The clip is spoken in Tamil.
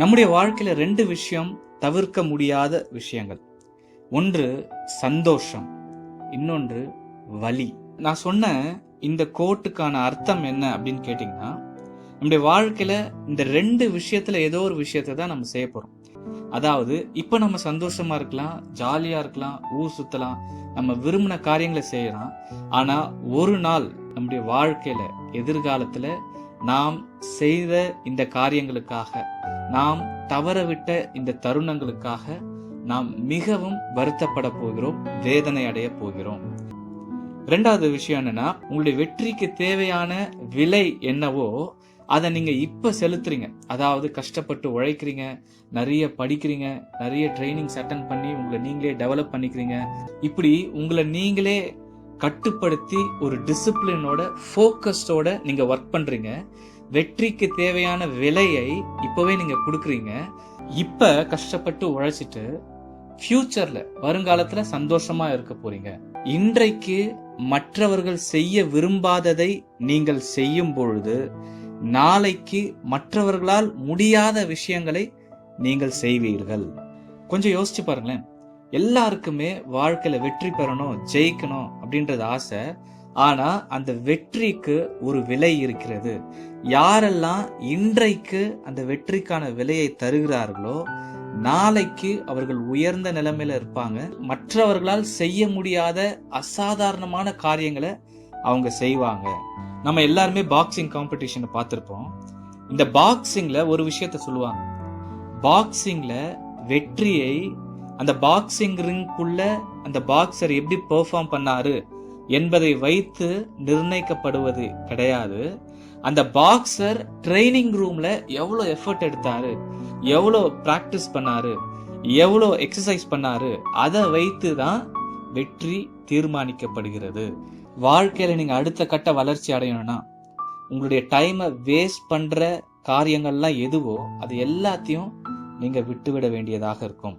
நம்முடைய வாழ்க்கையில் ரெண்டு விஷயம் தவிர்க்க முடியாத விஷயங்கள். ஒன்று சந்தோஷம் இன்னொன்று வலி. நான் சொன்ன இந்த கோட்டுக்கான அர்த்தம் என்ன அப்படின்னு கேட்டிங்கன்னா நம்முடைய வாழ்க்கையில் இந்த ரெண்டு விஷயத்தில் ஏதோ ஒரு விஷயத்தை தான் நம்ம செய்ய போகிறோம் அதாவது இப்போ நம்ம சந்தோஷமாக இருக்கலாம் ஜாலியாக இருக்கலாம் ஊர் சுற்றலாம் நம்ம விரும்பின காரியங்களை செய்யலாம். ஆனால் ஒரு நாள் நம்முடைய வாழ்க்கையில் எதிர்காலத்தில் நாம் செய்த இந்த காரியங்களுக்காக நாம் தவறவிட்ட இந்த தருணங்களுக்காக நாம் மிகவும் வருத்தப்பட போகிறோம் வேதனை அடைய போகிறோம். ரெண்டாவது விஷயம் என்னன்னா உங்களுடைய வெற்றிக்கு தேவையான விலை என்னவோ அதை நீங்க இப்ப செலுத்துறீங்க. அதாவது கஷ்டப்பட்டு உழைக்கிறீங்க நிறைய படிக்கிறீங்க நிறைய ட்ரைனிங்ஸ் அட்டன் பண்ணி உங்களை நீங்களே டெவலப் பண்ணிக்கிறீங்க. இப்படி உங்களை நீங்களே கட்டுப்படுத்தி ஒரு டிசிப்ளினோட ஃபோக்கஸ்டோட நீங்க ஒர்க் பண்றீங்க. வெற்றிக்கு தேவையான விலையை இப்பவே நீங்க கொடுக்குறீங்க. இப்ப கஷ்டப்பட்டு உழைச்சிட்டு ஃபியூச்சர்ல வருங்காலத்துல சந்தோஷமா இருக்க போறீங்க. இன்றைக்கு மற்றவர்கள் செய்ய விரும்பாததை நீங்கள் செய்யும் பொழுது நாளைக்கு மற்றவர்களால் முடியாத விஷயங்களை நீங்கள் செய்வீர்கள். கொஞ்சம் யோசிச்சு பாருங்களேன். எல்லாருக்குமே வாழ்க்கையில வெற்றி பெறணும் ஜெயிக்கணும் அப்படின்றது ஆசை. ஆனா அந்த வெற்றிக்கு ஒரு விலை இருக்கிறது. யாரெல்லாம் இன்றைக்கு அந்த வெற்றிக்கான விலையை தருகிறார்களோ நாளைக்கு அவர்கள் உயர்ந்த நிலைமையில இருப்பாங்க. மற்றவர்களால் செய்ய முடியாத அசாதாரணமான காரியங்களை அவங்க செய்வாங்க. நம்ம எல்லாருமே பாக்ஸிங் காம்படிஷனை பார்த்துருப்போம். இந்த பாக்ஸிங்ல ஒரு விஷயத்த சொல்லுவாங்க. பாக்ஸிங்ல வெற்றியை அந்த பாக்ஸிங் ரிங்குள்ள அந்த பாக்ஸர் எப்படி பெர்ஃபார்ம் பண்ணாரு என்பதை வைத்து நிர்ணயிக்கப்படுவது கிடையாது. அந்த பாக்ஸர் ட்ரைனிங் ரூம்ல எவ்வளோ எஃபர்ட் எடுத்தாரு எவ்வளோ ப்ராக்டிஸ் பண்ணாரு எவ்வளோ எக்ஸசைஸ் பண்ணாரு அதை வைத்து தான் வெற்றி தீர்மானிக்கப்படுகிறது. வாழ்க்கையில் நீங்கள் அடுத்த கட்ட வளர்ச்சி அடையணும்னா உங்களுடைய டைமை வேஸ்ட் பண்ணுற காரியங்கள்லாம் எதுவோ அது எல்லாத்தையும் நீங்கள் விட்டுவிட வேண்டியதாக இருக்கும்.